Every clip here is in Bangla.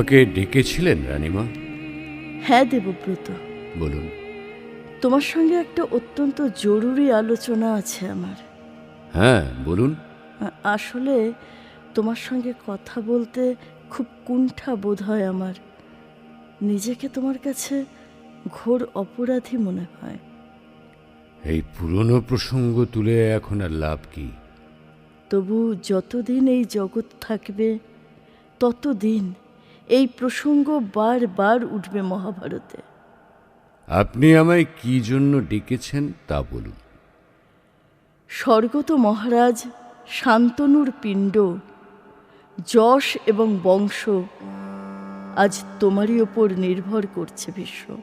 আমাকে ডেকেছিলেন রানীমা? হ্যাঁ দেবব্রত। বলুন। তোমার সঙ্গে একটা অত্যন্ত জরুরি আলোচনা আছে আমার। হ্যাঁ বলুন। আসলে তোমার সঙ্গে কথা বলতে খুব কুণ্ঠা বোধ হয় আমার। নিজেকে তোমার কাছে ঘোর অপরাধী মনে হয়। এই পুরনো প্রসঙ্গ তুলে এখন আর লাভ কি? তবু যতদিন এই জগৎ থাকবে ততদিন এই প্রসঙ্গ বারবার উঠবে মহাভারতে। আপনি আমায় কি জন্য ডেকেছেন তা বলুন। স্বর্গত মহারাজ শান্তনুর পিণ্ড যশ এবং বংশ আজ তোমারই ওপর নির্ভর করছে বিশ্ব।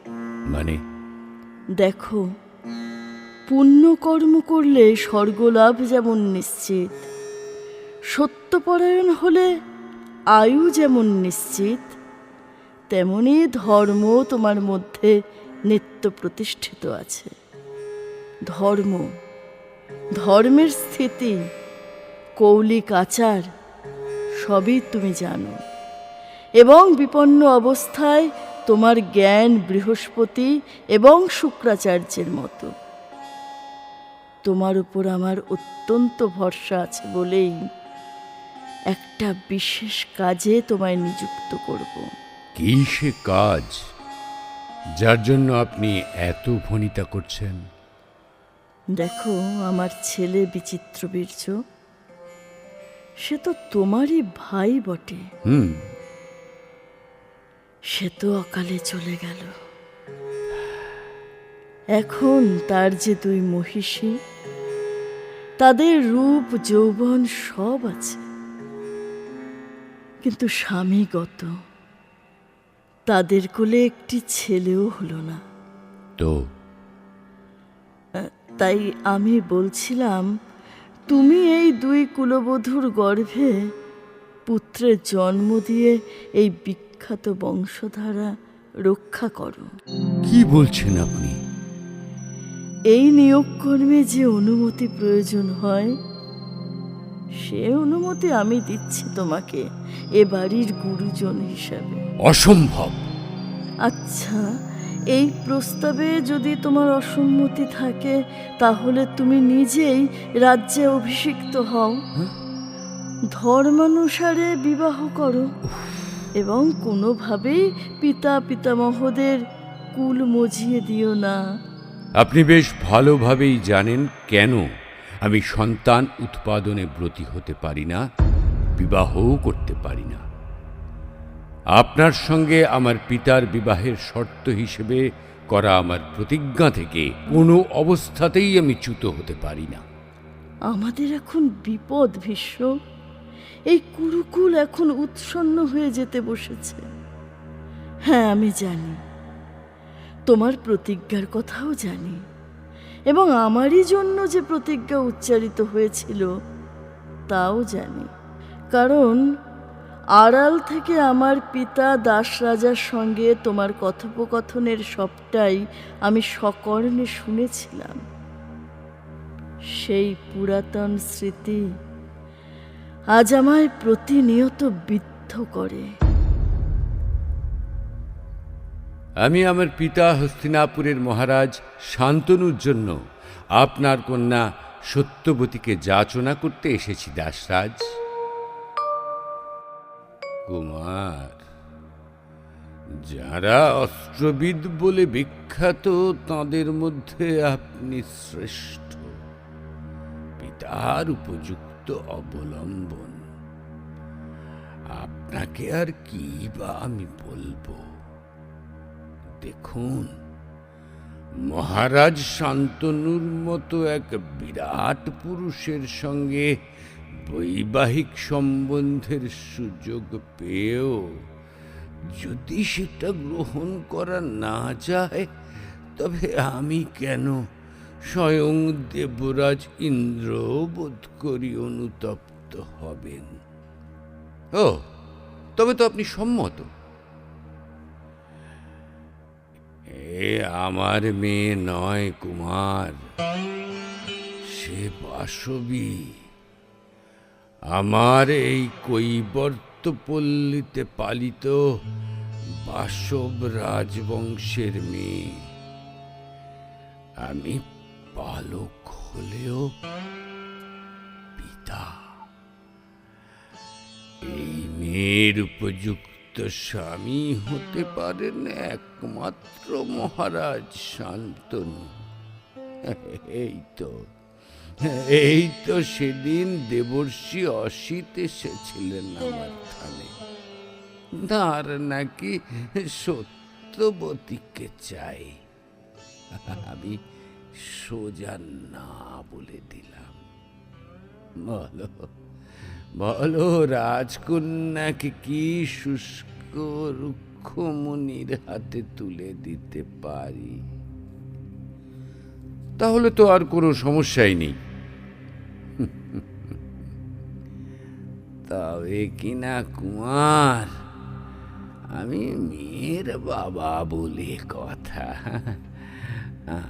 মানে? দেখো পুণ্যকর্ম করলে স্বর্গলাভ যেমন নিশ্চিত সত্যপরায়ণ হলে আয়ু যেমন নিশ্চিত, তেমনি ধর্ম তোমার মধ্যে নিত্য প্রতিষ্ঠিত আছে। ধর্ম, ধর্মের স্থিতি, কৌলিক আচার, সবই তুমি জানো। এবং বিপন্ন অবস্থায় তোমার জ্ঞান বৃহস্পতি এবং শুক্রাচার্যের মতো। তোমার উপর আমার অত্যন্ত ভরসা আছে বলেই একটা বিশেষ কাজে তোমায় নিযুক্ত করব। কি সে কাজ? যার জন্য আপনি এত ভনিতা করছেন? দেখো আমার ছেলে বিচিত্র বীর্য। সে তো তোমারই ভাই বটে। হুম। সে তো অকালে চলে গেল। এখন তার যে দুই মহিষী তাদের রূপ যৌবন সব আছে। কিন্তু স্বামীগত তাদের কোলে একটি ছেলেও হলো না। তো? তাই আমি বলছিলাম তুমি এই দুই কুলবধূর গর্ভে পুত্রের জন্ম দিয়ে এই বিখ্যাত বংশধারা রক্ষা করো। কি বলছেন আপনি? এই নিয়োগকর্মে যে অনুমতি প্রয়োজন হয় সে অনুমতি আমি দিচ্ছি তোমাকে এ বাড়ির গুরুজন হিসাবে। অসম্ভব। আচ্ছা এই প্রস্তাবে যদি তোমার অসম্মতি থাকে তাহলে তুমি নিজেই রাজ্যে অভিষিক্ত হও। ধর্মানুসারে বিবাহ করো এবং কোনোভাবেই পিতা পিতামহদের কুল মজিয়ে দিও না। আপনি বেশ ভালোভাবেই জানেন কেন আমি সন্তান উৎপাদনে ব্রতী হতে পারি না, বিবাহও করতে পারি না। আপনার সঙ্গে আমার পিতার বিবাহের শর্ত হিসেবে করা আমার প্রতিজ্ঞা থেকে কোনো অবস্থাতেই আমি চ্যুত হতে পারি না। আমাদের এখন বিপদ, ভীষ্ম। এই কুরুকুল এখন উৎসন্ন হয়ে যেতে বসেছে। হ্যাঁ আমি জানি। তোমার প্রতিজ্ঞার কথাও জানি। এবং আমারই জন্য যে প্রতিজ্ঞা উচ্চারিত হয়েছিল, তাও জানি। কারণ আড়াল থেকে আমার পিতা দাস রাজার সঙ্গে তোমার কথোপকথনের সবটাই আমি সকর্ণে শুনেছিলাম। সেই পুরাতন স্মৃতি আজ আমায় প্রতিনিয়ত বিদ্ধ করে। আমি আমার পিতা হস্তিনাপুরের মহারাজ শান্তনুর জন্য আপনার কন্যা সত্যবতীকে যাচনা করতে এসেছি, দাসরাজ। কুমার, যারা অস্ত্রবিদ বলে বিখ্যাত, তাদের মধ্যে আপনি শ্রেষ্ঠ। পিতার উপযুক্ত অবলম্বন। আপনাকে আর কি বা আমি বলব? দেখুন, মহারাজ শান্তনুর মতো এক বিরাট পুরুষের সঙ্গে বৈবাহিক সম্বন্ধের সুযোগ পেয়েও যদি সেটা গ্রহণ করা না যায়, তবে আমি কেন স্বয়ং দেবরাজ ইন্দ্র বোধ করি অনুতপ্ত হবেন? ও, তবে তো আপনি সম্মত। এ আমার মেয়ে নয়, কুমার। সে বাসবী। আমার এই কৈবর্ত পল্লীতে পালিত বাসব রাজবংশের মেয়ে। আমি পালক হলেও পিতা। এই মেয়ের উপযুক্ত স্বামী হতে পারেন একমাত্র মহারাজ শান্তনু। এই তো এই তো সেদিন দেবর্ষি অসিত এসেছিলেন আমার থানে। তার নাকি সত্যবতীকে চাই। আমি সোজা না বলে দিলাম। বলো। বলো রাজকন্যাকে কি শুষ্ক রুক্ষ রুক্ষমণির হাতে তুলে দিতে পারি? তাহলে তো আর কোনো সমস্যাই নেই। তবে কিনা কুমার, আমি মেয়ের বাবা বলে কথা।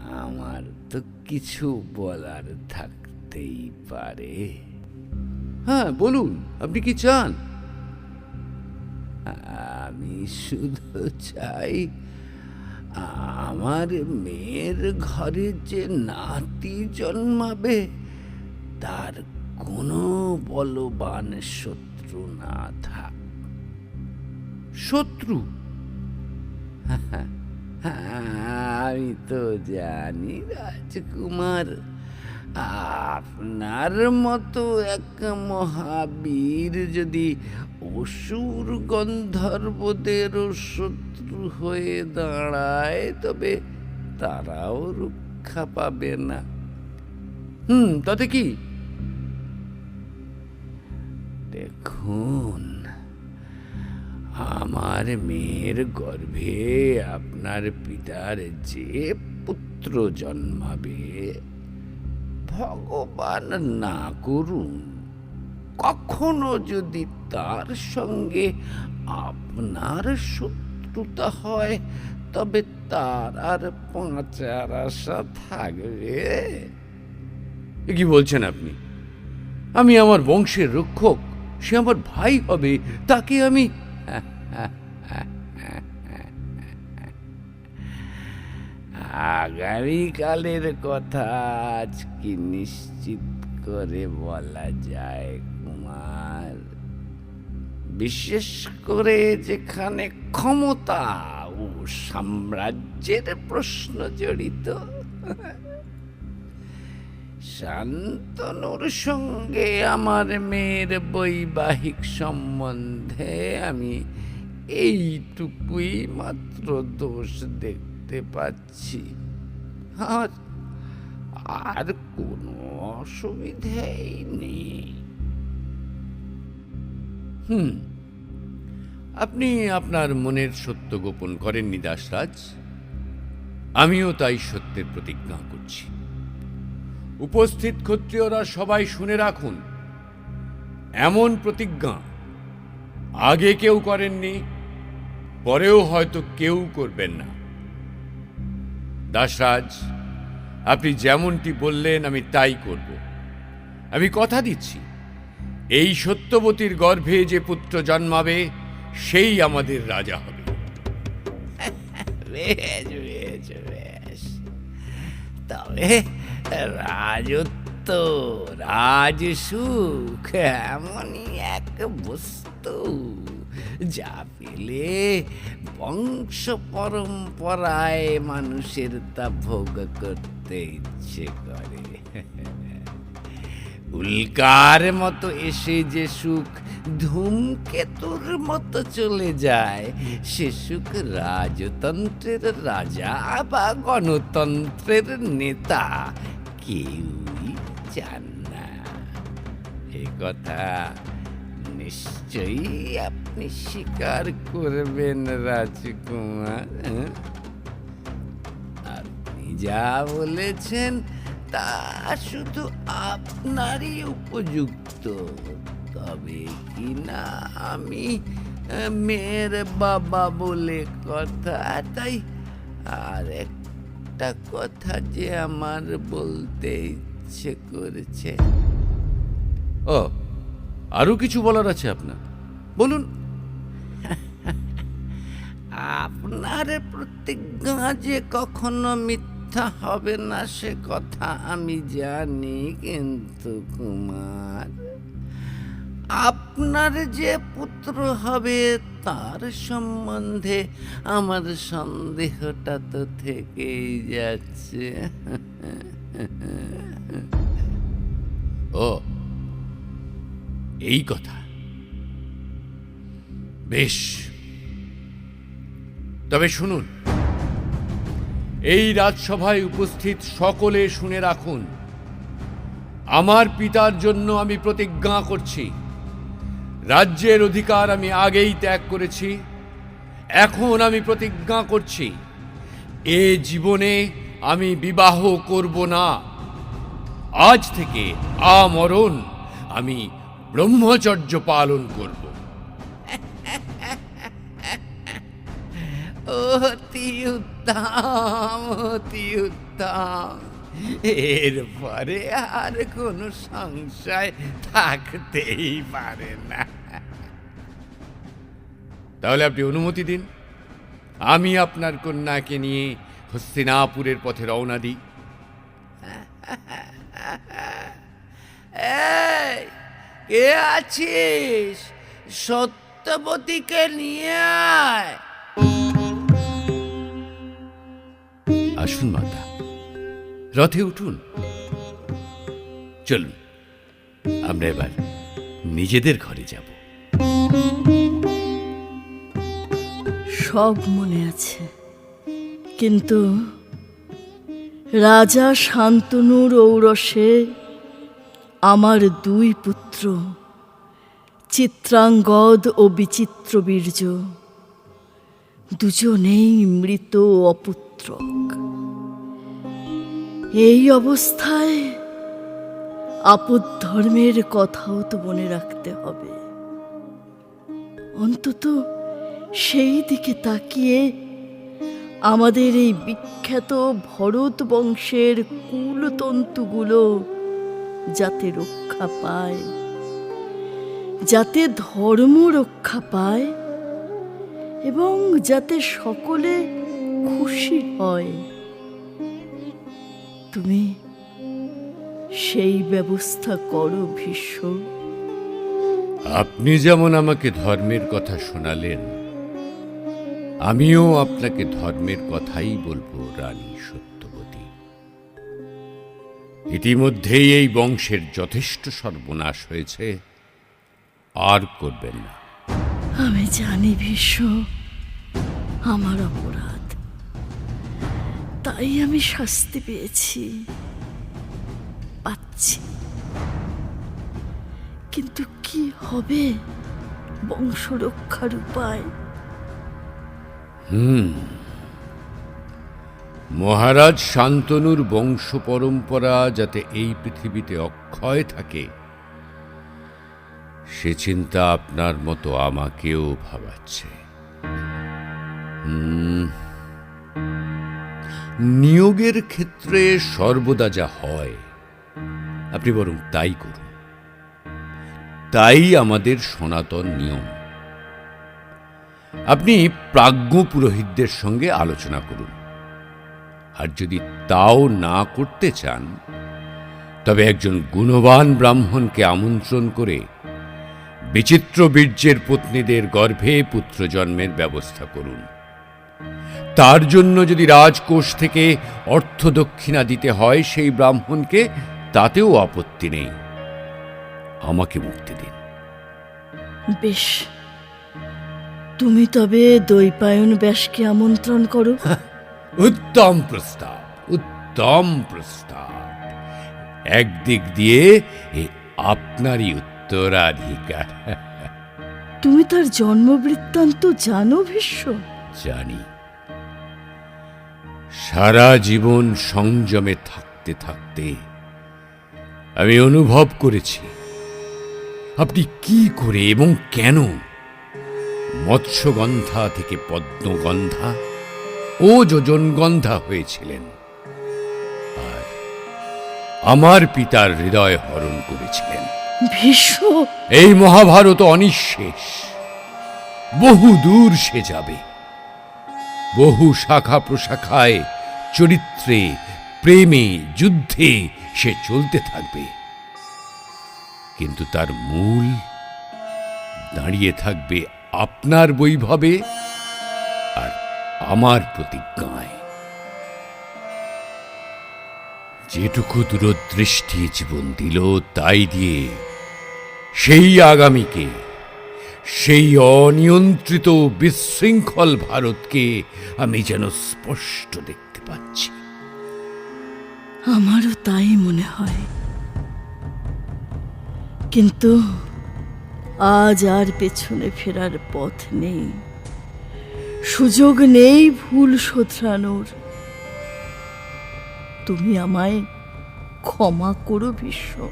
আমার তো কিছু বলার থাকতেই পারে। হ্যাঁ বলুন, আপনি কি চান? আমি শুধু চাই আমার মেয়ের ঘরে যে নাতি জন্মাবে, তার কোনো বলবান শত্রু না থাক। শত্রু? আমি তো জানি রাজকুমার। আপনার মতো এক মহাবীর যদি অসুর গন্ধর্বদের শত্রু হয়ে দাঁড়ায়, তবে তারাও রক্ষা পাবে না। হুম, তাতে কি? দেখুন, আমার মেয়ের গর্ভে আপনার পিতার যে পুত্র জন্মাবে ভগবান না করুন, কখনো যদি তার সঙ্গে আপনার শত্রুতা হয়, তবে তার আর পাঁচার আশা থাকবে। কি বলছেন আপনি? আমি আমার বংশের রক্ষক, সে আমার ভাই হবে, তাকে আমি আগামীকালের কথা আজ কি নিশ্চিত করে বলা যায়, কুমার। বিশেষ করে যেখানে ক্ষমতা ও সাম্রাজ্যের প্রশ্ন জড়িত, শান্তনুর সঙ্গে আমার মেয়ের বৈবাহিক সম্বন্ধে আমি এইটুকুই মাত্র দোষ দেখতে পাচ্ছি। আর আর কোনো অসুবিধেই নেই। হুম, আপনি আপনার মনের সত্য গোপন করেননি দাসরাজ? আমিও তাই সত্যের প্রতিজ্ঞা করছি। উপস্থিত ক্ষত্রিয়রা সবাই শুনে রাখুন, এমন প্রতিজ্ঞা আগে কেউ করেননি, পরেও হয়তো কেউ করবেন না। দাসরাজ, আপনি যেমনটি বললেন, আমি তাই করব। আমি কথা দিচ্ছি, এই সত্যবতীর গর্ভে যে পুত্র জন্মাবে, সেই আমাদের রাজা হবে। বেশ তবে রাজত্ব, রাজসুখ, এমনই এক বস্তু। যা পেলে বংশ পরম্পরায় মানুষের তা ভোগ করতে ইচ্ছে করে। উল্কার মতো এসে যে সুখ ধূমকেতুর মতো চলে যায়, সে সুখ রাজতন্ত্রের রাজা বা গণতন্ত্রের নেতা কেউই চান না। এ কথা নিশ্চয়ই আপনি স্বীকার করবেন রাজকুমার হ্যাঁ? আপনি যা বলেছেন, তা শুধু আপনারই উপযুক্ত। তবে কি না আমি মেয়ের বাবা বলে কথা, তাই আর একটা কথা যে আমার বলতে ইচ্ছে করেছে। ও আরও কিছু বলার আছে আপনার? বলুন। আপনার প্রতিজ্ঞা যে কখনো মিথ্যা হবে না, সে কথা আমি জানি কিন্তু কুমার। আপনার যে পুত্র হবে, তার সম্বন্ধে আমার সন্দেহটা তো থেকেই যাচ্ছে। ও, এই কথা। বেশ। তবে শুনুন। এই রাজসভায় উপস্থিত সকলে শুনে রাখুন, আমার পিতার জন্য আমি প্রতিজ্ঞা করছি। রাজ্যের অধিকার আমি আগেই ত্যাগ করেছি, এখন আমি প্রতিজ্ঞা করছি, এ জীবনে আমি বিবাহ করব না। আজ থেকে আমরণ আমি ব্রহ্মচর্য পালন করব। উত্তম অতি উত্তম এরপরে আর কোনো সংশয় থাকতেই পারে না। তাহলে আপনি অনুমতি দিন। আমি আপনার কন্যাকে নিয়ে হস্তিনাপুরের পথে রওনা দিই। কে আছিস? সত্যবতীকে নিয়ে আয়। আসুন মাতা। রথে উঠুন। চলুন, আমরা এবার নিজেদের ঘরে যাব। সব মনে আছে, কিন্তু রাজা শান্তনুর ঔরসে আমার দুই পুত্র, চিত্রাঙ্গদ ও বিচিত্র বীর্য, দুজনেই মৃত অপুত্রক। এই অবস্থায় আপদ ধর্মের কথাও তো মনে রাখতে হবে। অন্তত সেই দিকে তাকিয়ে আমাদের এই বিখ্যাত ভরত বংশের কুলতন্তুগুলো যাতে রক্ষা পায়, যাতে ধর্ম রক্ষা পায় এবং যাতে সকলে খুশি হয়। তুমি সেই ব্যবস্থা করো ভীষ্ম। আপনি যেমন আমাকে ধর্মের কথা শোনালেন আমিও আপনাকে ধর্মের কথাই বলব রানী সত্যবতী। ইতিমধ্যেই এই বংশের যথেষ্ট সর্বনাশ হয়েছে আর করবেন না। আমি জানি ভীষ্ম আমার অপরাধ। তাই আমি শাস্তি পেয়েছি। পাচ্ছি। কিন্তু কি হবে বংশ রক্ষার উপায়? হুম। মহারাজ শান্তনুর বংশ পরম্পরা যাতে এই পৃথিবীতে অক্ষয় থাকে সে চিন্তা আপনার মতো আমাকেও ভাবাচ্ছে। হুম, নিয়োগের ক্ষেত্রে সর্বদা যা হয়, আপনি বরং তাই করুন। তাই আমাদের সনাতন নিয়ম। আপনি প্রাজ্ঞ পুরোহিতদের সঙ্গে আলোচনা করুন। আর যদি তাও না করতে চান, তবে একজন গুণবান ব্রাহ্মণকে আমন্ত্রণ করে বিচিত্র বীর্যের পত্নীদের গর্ভে পুত্র জন্মের ব্যবস্থা করুন। তার জন্য যদি রাজকোষ থেকে অর্থ দক্ষিণা দিতে হয় সেই ব্রাহ্মণকে তাতেও আপত্তি নেই। আমাকে মুক্তি দিন। বেশ। তুমি তবে দৈপায়ন ব্যাসকে আমন্ত্রণ করো। উত্তম প্রস্তাব উত্তম প্রস্তাব। একদিক দিয়ে এ আপনারই উত্তরাধিকার। তুমি তার জন্মবৃত্তান্ত জানো ভীষ্ম? জানি। সারা জীবন সংযমে থাকতে থাকতে আমি অনুভব করেছি আপনি কি করে এবং কেন মৎস্যগন্ধা থেকে পদ্মগন্ধা ও যোজনগন্ধা হয়েছিলেন আর আমার পিতার হৃদয় হরণ করেছিলেন। এই মহাভারত অনিঃশেষ বহু দূর সে যাবে। বহু শাখা প্রশাখায়, চরিত্রে, প্রেমে, যুদ্ধে সে চলতে থাকবে। কিন্তু তার মূল দাঁড়িয়ে থাকবে আপনার বৈভবে আর আমার প্রতিজ্ঞায়। যেটুকু দূরদৃষ্টি জীবন দিল, তাই দিয়ে সেই আগামীকে সেই অনিয়ন্ত্রিত বিশৃঙ্খল ভারতকে আমি যেন স্পষ্ট দেখতে পাচ্ছি। আমারও তাই মনে হয়। কিন্তু আজ আর পেছনে ফেরার পথ নেই। সুযোগ নেই ভুল শোধরানোর। তুমি আমায় ক্ষমা করো বিশ্ব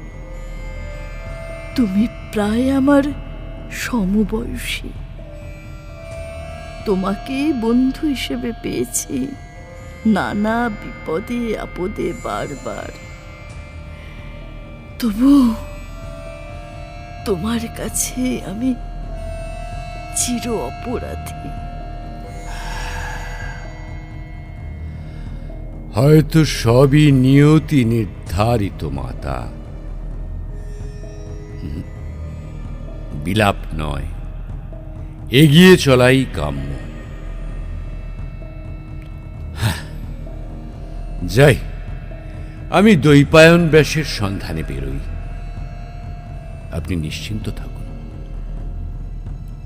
তুমি প্রায় আমার সমবয়সী। তোমাকে বন্ধু হিসেবে পেয়েছি। নানা বিপদে, আপদে, বারবার। তবু তোমার কাছে আমি চির অপরাধী। হয়তো সবই নিয়তি নির্ধারিত, মাতা। বিলাপ নয়। এগিয়ে চলাই কাম্য। যাই, আমি দৈপায়ন ব্যাসের সন্ধানে বেরোই। আপনি নিশ্চিন্ত থাকুন।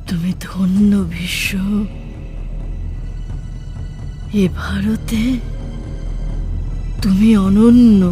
তুমি ধন্য বিশ্ব এ ভারতে তুমি অনন্য।